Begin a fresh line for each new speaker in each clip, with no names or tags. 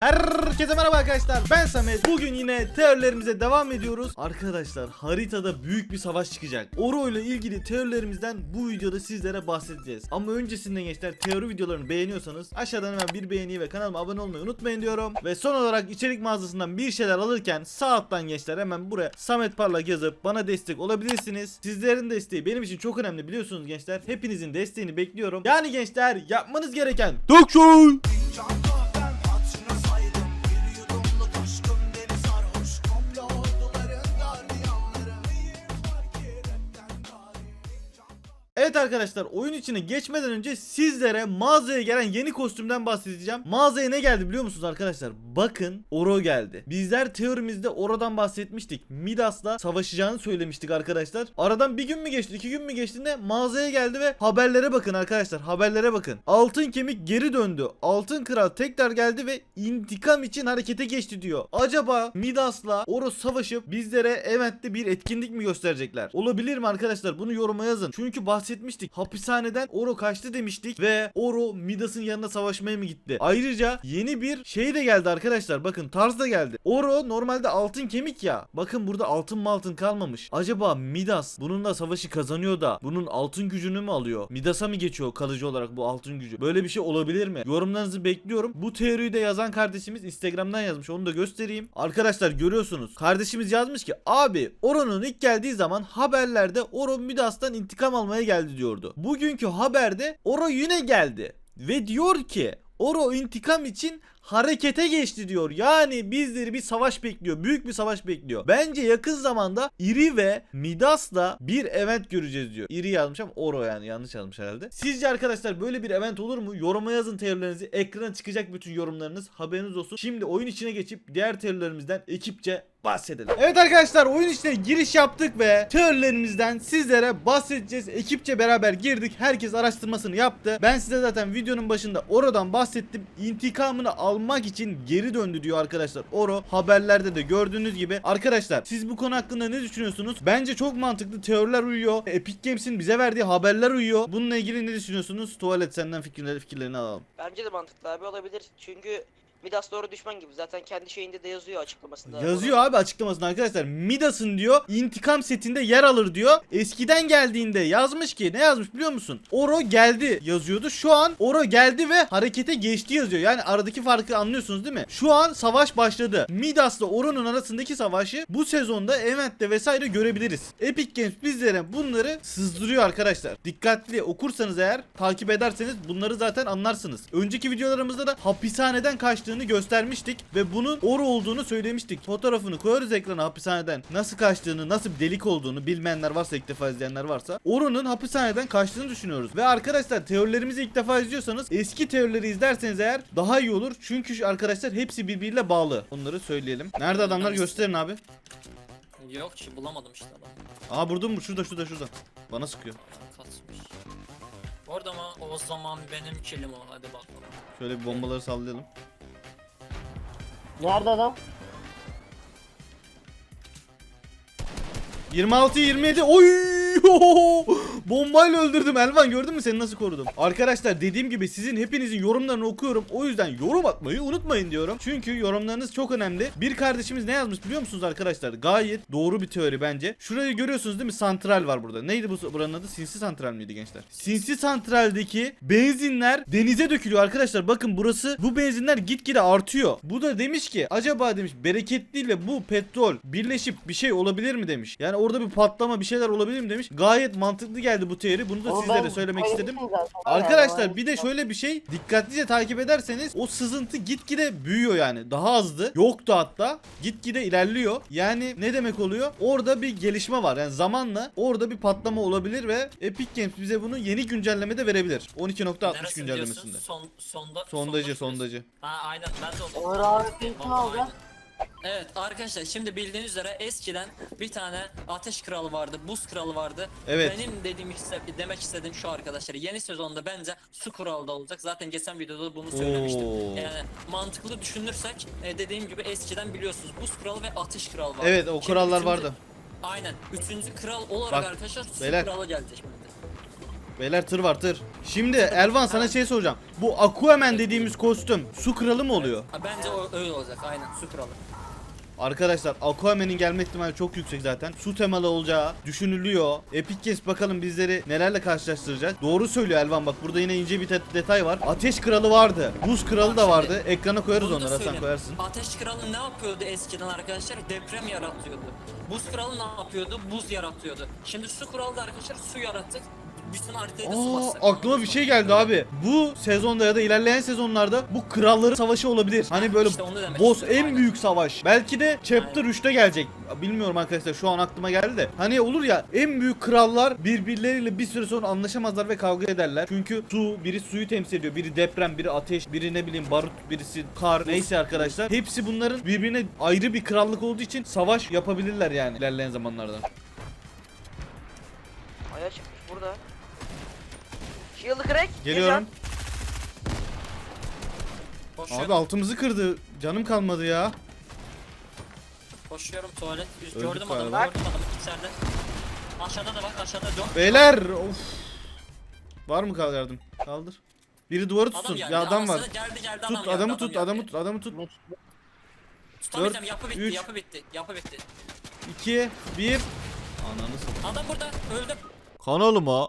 Herkese merhaba arkadaşlar. Ben Samet. Bugün yine teorilerimize devam ediyoruz. Arkadaşlar haritada büyük bir savaş çıkacak. Oro ile ilgili teorilerimizden bu videoda sizlere bahsedeceğiz. Ama öncesinde gençler teori videolarını beğeniyorsanız Aşağıdan hemen bir beğeni ve kanalıma abone olmayı unutmayın diyorum. Ve son olarak içerik mağazasından bir şeyler alırken Sağ alttan gençler hemen buraya Samet Parlak yazıp bana destek olabilirsiniz. Sizlerin desteği benim için çok önemli biliyorsunuz gençler. Hepinizin desteğini bekliyorum. Yani gençler yapmanız gereken Dökşoy Evet arkadaşlar oyun içine geçmeden önce sizlere mağazaya gelen yeni kostümden bahsedeceğim. Mağazaya ne geldi biliyor musunuz arkadaşlar? Bakın Oro geldi. Bizler teorimizde Oro'dan bahsetmiştik. Midas'la savaşacağını söylemiştik arkadaşlar. Aradan bir gün mü geçti iki gün mü geçtiğinde mağazaya geldi ve haberlere bakın arkadaşlar haberlere bakın. Altın kemik geri döndü. Altın kral tekrar geldi ve intikam için harekete geçti diyor. Acaba Midas'la Oro savaşıp bizlere eventte bir etkinlik mi gösterecekler? Olabilir mi arkadaşlar? Bunu yoruma yazın. Çünkü bahsetmiştik. Hapishaneden Oro kaçtı demiştik ve Oro Midas'ın yanına savaşmaya mı gitti? Ayrıca yeni bir şey de geldi arkadaşlar. Bakın tarz da geldi. Oro normalde altın kemik ya. Bakın burada altın mı altın kalmamış. Acaba Midas bununla savaşı kazanıyor da bunun altın gücünü mü alıyor? Midas'a mı geçiyor kalıcı olarak bu altın gücü? Böyle bir şey olabilir mi? Yorumlarınızı bekliyorum. Bu teoriyi de yazan kardeşimiz Instagram'dan yazmış. Onu da göstereyim. Arkadaşlar görüyorsunuz. Kardeşimiz yazmış ki abi Oro'nun ilk geldiği zaman haberlerde Oro Midas'tan intikam almaya geldi diyordu. Bugünkü haberde Oro yine geldi. Ve diyor ki Oro intikam için harekete geçti diyor. Yani bizleri bir savaş bekliyor. Büyük bir savaş bekliyor. Bence yakın zamanda Iri ve Midas'la bir event göreceğiz diyor. Iri yazmış ama Oro yani yanlış yazmış herhalde. Sizce arkadaşlar böyle bir event olur mu? Yoruma yazın teorilerinizi. Ekrana çıkacak bütün yorumlarınız. Haberiniz olsun. Şimdi oyun içine geçip diğer teorilerimizden ekipçe bahsedelim. Evet arkadaşlar oyun içine giriş yaptık ve teorilerimizden sizlere bahsedeceğiz. Ekipçe beraber girdik. Herkes araştırmasını yaptı. Ben size zaten videonun başında Oro'dan bahsettim. İntikamını almak için geri döndü diyor arkadaşlar. Oro haberlerde de gördüğünüz gibi. Arkadaşlar siz bu konu hakkında ne düşünüyorsunuz? Bence çok mantıklı teoriler uyuyor. Epic Games'in bize verdiği haberler uyuyor. Bununla ilgili ne düşünüyorsunuz? Tuvalet senden fikirleri, fikirlerini alalım.
Bence de mantıklı abi olabilir. Çünkü Midas doğru düşman gibi. Zaten kendi şeyinde de yazıyor açıklamasında.
Yazıyor abi açıklamasında arkadaşlar. Midas'ın diyor intikam setinde yer alır diyor. Eskiden geldiğinde yazmış ki ne yazmış biliyor musun? Oro geldi yazıyordu. Şu an Oro geldi ve harekete geçti yazıyor. Yani aradaki farkı anlıyorsunuz değil mi? Şu an savaş başladı. Midas'la Oro'nun arasındaki savaşı bu sezonda eventte vesaire görebiliriz. Epic Games bizlere bunları sızdırıyor arkadaşlar. Dikkatli okursanız eğer takip ederseniz bunları zaten anlarsınız. Önceki videolarımızda da hapishaneden kaçtığını göstermiştik ve bunun Oro olduğunu söylemiştik. Fotoğrafını koyarız ekrana hapishaneden. Nasıl kaçtığını, nasıl bir delik olduğunu bilmeyenler varsa ilk defa izleyenler varsa Oro'nun hapishaneden kaçtığını düşünüyoruz. Ve arkadaşlar teorilerimizi ilk defa izliyorsanız eski teorileri izlerseniz eğer daha iyi olur. Çünkü arkadaşlar hepsi birbiriyle bağlı. Onları söyleyelim. Nerede adamlar gösterin abi.
Yok ki bulamadım işte adam.
Aa burada mı? Şurada şurada şurada. Bana sıkıyor.
Kaçmış. Orada mı? O zaman benim kilim o. Hadi bakalım.
Şöyle bir bombaları sallayalım.
Nerede adam?
26 27 oy bombayla öldürdüm. Elvan gördün mü seni nasıl korudum? Arkadaşlar dediğim gibi sizin hepinizin yorumlarını okuyorum. O yüzden yorum atmayı unutmayın diyorum. Çünkü yorumlarınız çok önemli. Bir kardeşimiz ne yazmış biliyor musunuz arkadaşlar? Gayet doğru bir teori bence. Şurayı görüyorsunuz değil mi? Santral var burada. Neydi bu buranın adı? Sinsi santral miydi gençler? Sinsi santraldeki benzinler denize dökülüyor arkadaşlar. Bakın burası bu benzinler gitgide artıyor. Bu da demiş ki acaba demiş bereketliyle bu petrol birleşip bir şey olabilir mi? demiş. Yani orada bir patlama bir şeyler olabilir mi demiş. Gayet mantıklı geldi bu teori. Bunu da sizlere
ben
söylemek istedim.
zaten.
Arkadaşlar bir de şöyle bir şey. Dikkatlice takip ederseniz o sızıntı gitgide büyüyor yani. Daha azdı. Yoktu hatta. Gitgide ilerliyor. Yani ne demek oluyor? Orada bir gelişme var. Yani zamanla orada bir patlama olabilir ve Epic Games bize bunu yeni güncellemede verebilir. 12.60
Neresi
güncellemesinde.
Diyorsun? Son, sonda,
sondacı
sonda-
sondacı
Ha aynen. Ben de o.
Onur abi pink
Vallahi
aldı.
Evet arkadaşlar şimdi bildiğiniz üzere eskiden bir tane ateş kralı vardı, buz kralı vardı.
Evet.
Benim dediğim iste- demek istediğim şu arkadaşlar. Yeni sezonda bence su kralı da olacak. Zaten geçen videoda bunu söylemiştim.
Oo.
Yani mantıklı düşünürsek e, dediğim gibi eskiden biliyorsunuz buz kralı ve ateş kralı vardı.
evet o
Şimdi
kurallar
üçüncü-
vardı
Aynen. Üçüncü kral olarak
Bak,
arkadaşlar su
beyler.
kralı şimdi.
Beyler tır var tır. Şimdi Elvan sana şey soracağım. Bu Aquaman dediğimiz kostüm su kralı mı oluyor?
Ha, bence o öyle olacak aynen su kralı.
Arkadaşlar Aquaman'in gelme ihtimali çok yüksek zaten. Su temalı olacağı düşünülüyor. Epic Games bakalım bizleri nelerle karşılaştıracak. Doğru söylüyor Elvan bak burada yine ince bir detay var. Ateş kralı vardı. Buz kralı da vardı. Ekrana koyarız
Bunu da
onları Hasan
söyleyeyim.
koyarsın.
Ateş kralı ne yapıyordu eskiden arkadaşlar? Deprem yaratıyordu. Buz kralı ne yapıyordu? Buz yaratıyordu. Şimdi su kralı da arkadaşlar su yaratacak. Bütün haritayı da su basacak.
aklıma bir şey geldi abi. Bu sezonda ya da ilerleyen sezonlarda bu kralların savaşı olabilir. Hani böyle
İşte onu demek
boss
istiyorum,
en
aynen.
büyük savaş. Belki de chapter 3'te gelecek. Bilmiyorum arkadaşlar şu an aklıma geldi de. Hani olur ya en büyük krallar birbirleriyle bir süre sonra anlaşamazlar ve kavga ederler. Çünkü su biri suyu temsil ediyor. Biri deprem, biri ateş, biri ne bileyim barut, birisi kar. Neyse arkadaşlar. Hepsi bunların birbirine ayrı bir krallık olduğu için savaş yapabilirler yani ilerleyen zamanlarda.
Aya çıkmış burada. Shield'ı crack.
Geliyorum.
Koşuyorum,
Abi altımızı kırdı. Canım kalmadı ya.
koşuyorum tuvalet. Üst,
Öldük
gördüm adamı,
galiba.
gördüm adamı içeride. Aşağıda da bak, aşağıda John.
Beyler of. Var mı kal yardım? Kaldır. Biri duvarı tutsun.
Adam geldi,
ya adam var.
anasını Geldi geldi adam
Tut
geldi,
adamı
adam
tut
geldi.
adamı tut adamı tut.
Tutamayacağım,
Dört,
yapı bitti,
üç.
yapı bitti, yapı bitti.
2 1 Ananı
Adam burada, öldüm.
Kanalıma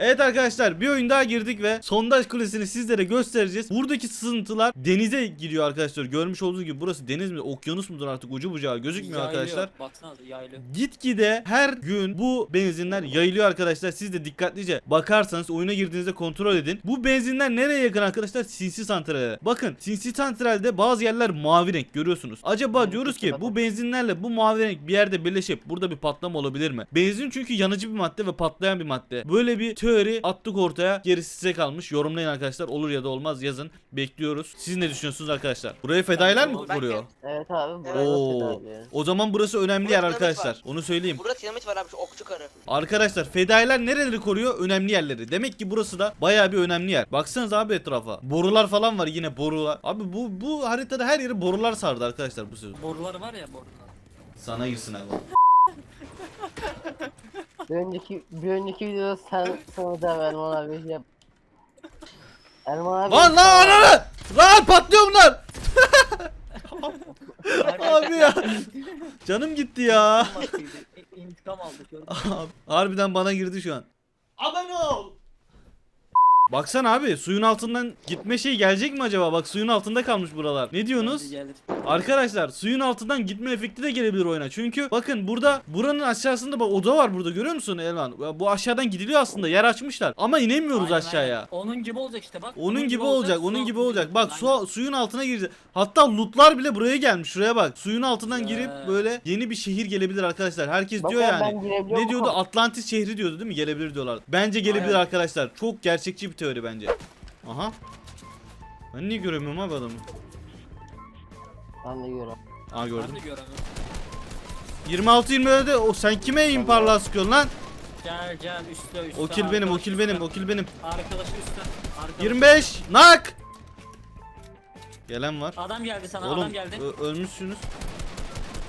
Evet arkadaşlar bir oyun daha girdik ve sondaj kulesini sizlere göstereceğiz. Buradaki sızıntılar denize gidiyor arkadaşlar. Görmüş olduğunuz gibi burası deniz mi okyanus mudur artık ucu bucağı gözükmüyor
Yayılıyor,
arkadaşlar.
Baksanıza yayılıyor.
Gitgide her gün bu benzinler yayılıyor arkadaşlar. Siz de dikkatlice bakarsanız oyuna girdiğinizde kontrol edin. Bu benzinler nereye yakın arkadaşlar? Sinsi santrale. Bakın sinsi santralde bazı yerler mavi renk görüyorsunuz. Acaba diyoruz ki bu benzinlerle bu mavi renk bir yerde birleşip burada bir patlama olabilir mi? Benzin çünkü yanıcı bir madde ve patlayan bir madde. Böyle bir teori attık ortaya. Gerisi size kalmış. Yorumlayın arkadaşlar. Olur ya da olmaz yazın. Bekliyoruz. Siz ne düşünüyorsunuz arkadaşlar? Burayı fedailer mi koruyor?
Evet abi buraya
Oo. O zaman burası önemli yer arkadaşlar. Onu söyleyeyim.
Burada dinamit var abi şu okçu karı.
Arkadaşlar fedailer nereleri koruyor? Önemli yerleri. Demek ki burası da bayağı bir önemli yer. Baksanıza abi etrafa. Borular falan var yine borular. Abi bu bu haritada her yeri borular sardı arkadaşlar bu sezon.
Boruları var ya borular.
Sana girsin abi.
Bir önceki, bir önceki videoda sen sonra da Erman abi yap. Erman abi.
Lan lan ananı! Lan patlıyor bunlar! abi ya. Canım gitti ya.
İntikam aldık
Harbiden bana girdi şu an. Abone ol. Baksana abi suyun altından gitme şey gelecek mi acaba? Bak suyun altında kalmış buralar. Ne diyorsunuz?
Gelir.
Arkadaşlar suyun altından gitme efekti de gelebilir oyuna. Çünkü bakın burada buranın aşağısında bak oda var burada görüyor musun Elvan? Bu aşağıdan gidiliyor aslında. Yer açmışlar. Ama inemiyoruz
Aynen,
aşağıya.
aynen. Onun gibi olacak işte bak.
Onun gibi olacak, onun gibi olacak. Bak
Aynen.
su, suyun altına gireceğiz. Hatta lootlar bile buraya gelmiş. Şuraya bak. Suyun altından girip
Ee.
böyle yeni bir şehir gelebilir arkadaşlar. Herkes
Bak
diyor yani. Ne diyordu? Atlantis şehri diyordu değil mi? Gelebilir diyorlar. Bence gelebilir
Aynen.
arkadaşlar. Çok gerçekçi bir teori bence. Aha. Ben niye göremiyorum abi adamı?
Ben de görüyorum.
Aa
Ben
gördüm.
de göremiyorum.
26 27 o sen kime imparla sıkıyorsun lan?
Gel gel üstte üstte.
O kill benim, o kill benim, o kill benim.
Arkadaşı üstte. Arkadaş.
25 nak. Gelen var.
Adam geldi sana
Oğlum
adam geldi.
ölmüşsünüz.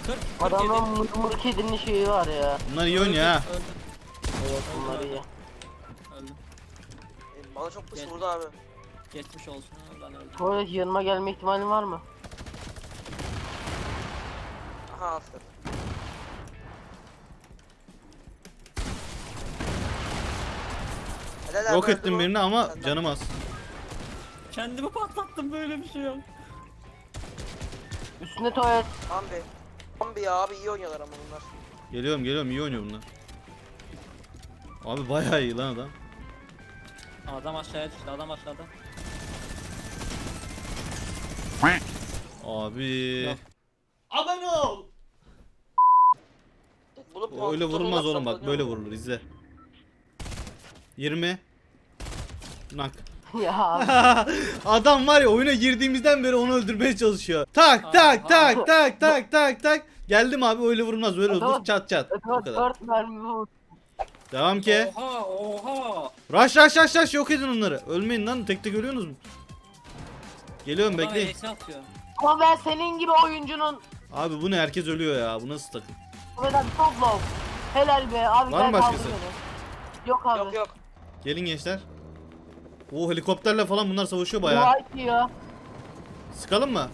40 47.
Adamın mırmır kedinin şeyi var ya.
Bunlar iyi oynuyor ha.
Evet bunlar iyi.
Bana çok pis
Gel.
vurdu abi.
Geçmiş olsun. Ben öldüm.
Tuvalet yanıma gelme ihtimalin var mı?
Aha. Helal abi,
Yok
öldü
ettim
bu.
birini ama
Senden.
canım az.
Kendimi patlattım böyle bir şey yok.
Üstünde tuvalet.
Ambi. Ambi ya abi iyi oynuyorlar ama bunlar.
Geliyorum geliyorum iyi oynuyor bunlar. Abi bayağı iyi lan adam.
Adam aşağıya düştü adam aşağıda.
Abi. Abone ol.
Bulup
Öyle vurulmaz oğlum bak böyle vurulur izle. 20 Nak.
ya abi.
Adam var ya oyuna girdiğimizden beri onu öldürmeye çalışıyor. Tak tak tak tak tak tak tak. Geldim abi öyle vurulmaz böyle olur çat çat. Bu
Tuvalet
kadar.
4 mermi.
Devam ki.
Oha oha.
Rush rush rush rush yok edin onları. Ölmeyin lan tek tek ölüyorsunuz mu? Geliyorum
Adam
bekleyin.
Atıyor.
Ama ben senin gibi oyuncunun
Abi bu ne herkes ölüyor ya bu nasıl takım?
Tuvalet abi çok low. Helal be abi
Var mı
gel
başkası?
yok abi.
Yok yok.
Gelin gençler. Oo helikopterle falan bunlar savaşıyor bayağı.
Dua ediyor.
Sıkalım mı?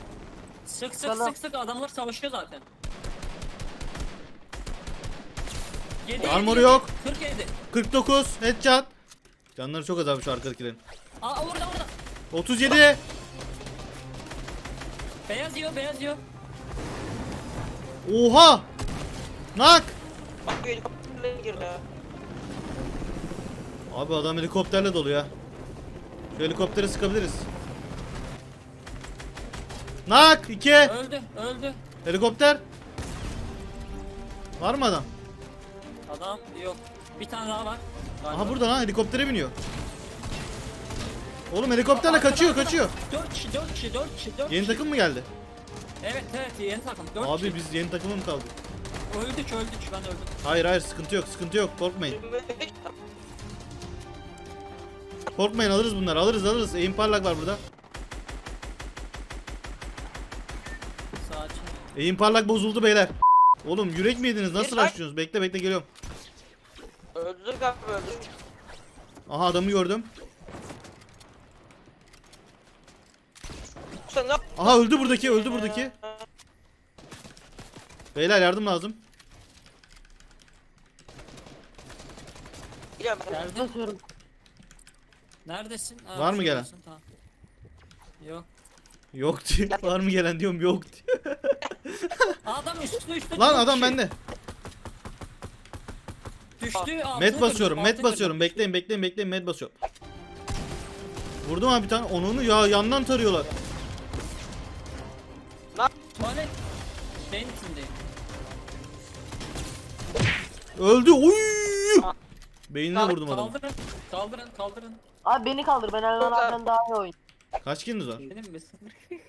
Sık sık
Tamam.
sık sık adamlar savaşıyor zaten. Yedi,
Armoru
yedi,
yok.
47.
49 headshot. Canları çok azalmış arkadakilerin.
Aa orada orada.
37.
Beyaz yiyor beyaz yiyor.
Oha! Nak!
Bak helikopterle girdi.
Abi adam helikopterle dolu ya. Şu helikopteri sıkabiliriz. Nak 2.
Öldü öldü.
Helikopter. Var mı adam?
Adam yok. Bir tane daha var.
Aha burada lan helikoptere biniyor. Oğlum helikopterle kaçıyor kaçıyor.
4 kişi 4 kişi 4 kişi 4
Yeni takım mı geldi?
Evet evet yeni takım 4
Abi
kişi.
biz yeni takıma mı kaldık?
Öldük öldük ben öldüm.
Hayır hayır sıkıntı yok sıkıntı yok korkmayın.
23.
Korkmayın alırız bunları alırız alırız. Eğim parlak var burada.
Sakin.
Eğim parlak bozuldu beyler. Oğlum yürek mi yediniz? Nasıl
Bir
açıyorsunuz? Bekle bekle geliyorum.
Öldürdük abi öldürdük.
Aha adamı gördüm.
Sen ne yap-
Aha öldü buradaki öldü buradaki. Beyler yardım lazım.
Ben.
Geldi.
Basıyorum.
Neredesin? Aa,
Var mı gelen?
şuradasın, Tamam. Yok.
Yok diyor. Var mı gelen diyorum yok diyor.
Adam üstü üstü.
Lan adam bende.
Düştü.
Med basıyorum, med basıyorum. Bekleyin, bekleyin, bekleyin. Med basıyorum. Vurdum abi bir tane. Onu ya yandan tarıyorlar.
Tuvalet. Şeyin içindeyim.
Öldü. Oy! Beynine
Kalk,
vurdum adamı.
Kaldırın. Kaldırın kaldırın.
Abi beni kaldır ben
Çok
abiden daha iyi oyun.
Kaç kiliniz var?
Benim misin?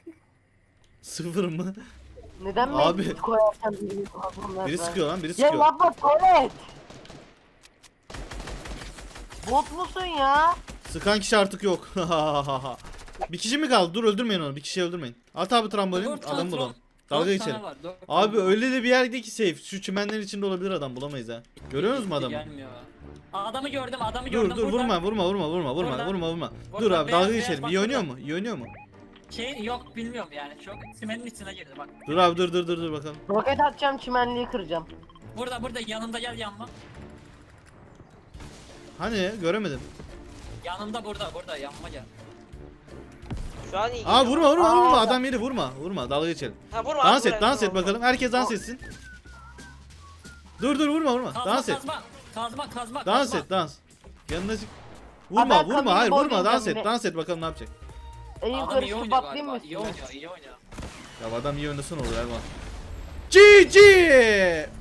Sıfır mı?
Neden
Abi.
meclis koyarken birini kaldırmaz
Biri
ben?
sıkıyor lan, biri
Ya
sıkıyor.
yapma tuvalet. Bot musun ya?
Sıkan kişi artık yok. bir kişi mi kaldı? Dur öldürmeyin onu. Bir kişiyi öldürmeyin. At abi trambolin.
Dört tane
Adam bulalım.
tron-
Dalga
dört
geçelim.
var, dört
Abi
var.
öyle de bir yerde ki safe. Şu çimenlerin içinde olabilir adam. Bulamayız ha. Görüyorsunuz mu adamı?
Gelmiyor. Adamı gördüm adamı
Dur
gördüm.
dur
burada.
vurma vurma vurma vurma vurma vurma vurma. Dur abi
beyaz,
dalga
beyaz,
geçelim.
bak
İyi oynuyor mu? İyi oynuyor mu?
Şey yok bilmiyorum yani. Çok simenin içine girdi bak.
Dur abi dur dur dur dur bakalım.
Roket atacağım çimenliği kıracağım.
Burada burada yanımda gel yanıma.
Hani göremedim.
Yanımda burada burada yanıma gel.
Şu an iyi.
Aa
gidiyor.
vurma vurma vurma
Aa.
adam yeri vurma. Vurma dalga geçelim.
Ha, vurma,
Dans
vurma,
et dans
vurma,
et
vurma.
bakalım. Herkes dans etsin. Dur dur vurma vurma.
Kazma
Dans et.
kazma. Kazma kazma
Dans
kazma.
et dans. Yanına çık. Vurma vurma
kabini
hayır vurma dans et dans et bakalım ne yapacak.
En
Adam iyi oynuyor galiba.
mı
İyi oynuyor iyi oynuyor.
Ya adam iyi oynasın olur Erman. GG!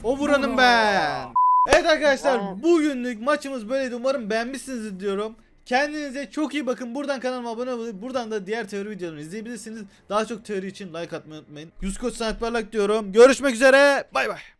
O buranın ben. Evet arkadaşlar bugünlük maçımız böyleydi. Umarım beğenmişsinizdir diyorum. Kendinize çok iyi bakın. Buradan kanalıma abone olmayı, buradan da diğer teori videolarını izleyebilirsiniz. Daha çok teori için like atmayı unutmayın. Yüz koç sanat parlak diyorum. Görüşmek üzere. Bay bay.